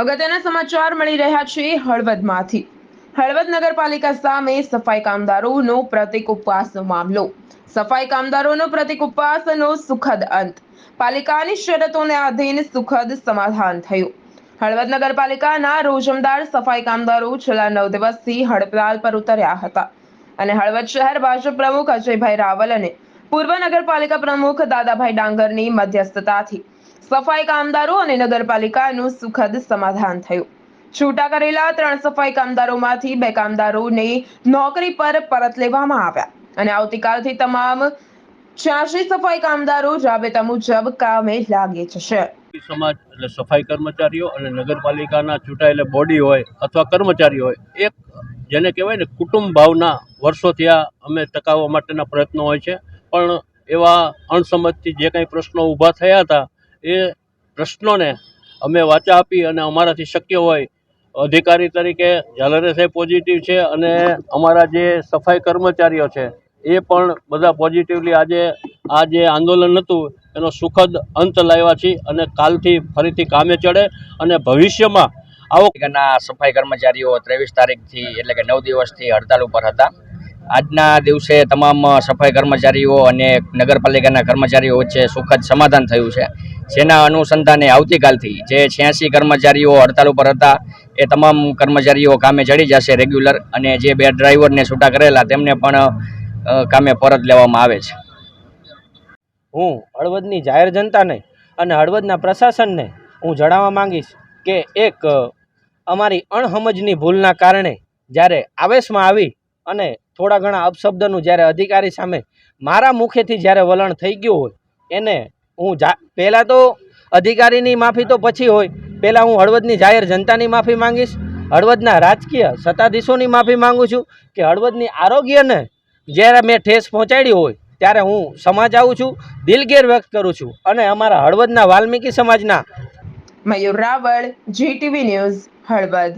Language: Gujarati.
અગત્યના સમાચાર મળી રહ્યા છે હળવદમાંથી. હળવદ નગરપાલિકા સામે સફાઈ કામદારોનો પ્રતિક ઉપવાસનો મામલો. સફાઈ કામદારોનો પ્રતિક ઉપવાસનો સુખદ અંત. પાલિકાની શરતોને આધીન સુખદ સમાધાન થયું. હળવદ નગરપાલિકાના રોજમદાર સફાઈ કામદારો છેલ્લા નવ દિવસથી હડતાલ પર ઉતર્યા હતા. અને હળવદ શહેર ભાજપ પ્રમુખ અજયભાઈ રાવલ અને પૂર્વ નગરપાલિકા પ્રમુખ દાદાભાઈ ડાંગરની મધ્યસ્થતાથી સફાઈ કામદારો અને નગરપાલિકાનું સુખદ સમાધાન થયું. છૂટા કરેલા ત્રણ સફાઈ કામદારોમાંથી બે કામદારોને નોકરી પર પરત લેવામાં આવ્યા અને આવતીકાલથી તમામ છ્યાસી સફાઈ કામદારો રાબેતા મુજબ કામે લાગી જશે. સમાજ એટલે સફાઈ કર્મચારીઓ અને નગરપાલિકાના ચૂંટાયેલા બોડી હોય અથવા કર્મચારી હોય, એક જેને કહેવાય ને કુટુંબ ભાવના વર્ષોથી આ અમે ટકાવવા માટેના પ્રયત્નો હોય છે. પણ એવા અણસમજથી જે કંઈ પ્રશ્નો ઊભા થયા હતા એ પ્રશ્નોને અમે વાચા આપી અને અમારાથી શક્ય હોય, અધિકારી તરીકે ઝાલરે સાહેબ પોઝિટિવ છે અને અમારા જે સફાઈ કર્મચારીઓ છે, એ પણ બધા પોઝિટિવલી આજે આ જે આંદોલન હતું, એનો સુખદ અંત લાવ્યા છીએ અને કાલથી ફરીથી કામે ચડે અને ભવિષ્યમાં આવો સફાઈ કર્મચારીઓ ત્રેવીસ તારીખથી એટલે કે નવ દિવસથી હડતાલ ઉપર હતા. આજના દિવસે તમામ સફાઈ કર્મચારીઓ અને નગરપાલિકાના કર્મચારીઓ વચ્ચે સુખદ સમાધાન થયું છે. જેના અનુસંધાને આવતીકાલથી જે છ્યાસી કર્મચારીઓ હડતાલ ઉપર હતા, એ તમામ કર્મચારીઓ કામે ચડી જશે રેગ્યુલર અને જે બે ડ્રાઈવરને છૂટા કરેલા તેમને પણ કામે પરત લેવામાં આવે છે. હું હળવદની જાહેર જનતાને અને હળવદના પ્રશાસનને હું જણાવવા માંગીશ કે એક અમારી અણહમજની ભૂલના કારણે જ્યારે આવેશમાં આવી અને થોડા ઘણા અપશબ્દનું જ્યારે અધિકારી સામે મારા મુખેથી જ્યારે વલણ થઈ ગયું હોય, એને હું જા પહેલાં તો અધિકારીની માફી તો પછી હોય. પહેલાં હું હળવદની જાહેર જનતાની માફી માંગીશ. હળવદના રાજકીય સત્તાધીશોની માફી માંગુ છું કે હળવદની આરોગ્યને જ્યારે મેં ઠેસ પહોંચાડી હોય ત્યારે હું સમાજ આવું છું, દિલગીર વ્યક્ત કરું છું અને અમારા હળવદના વાલ્મીકી સમાજના મયુર રાવળ, જીટીવી ન્યૂઝ, હળવદ.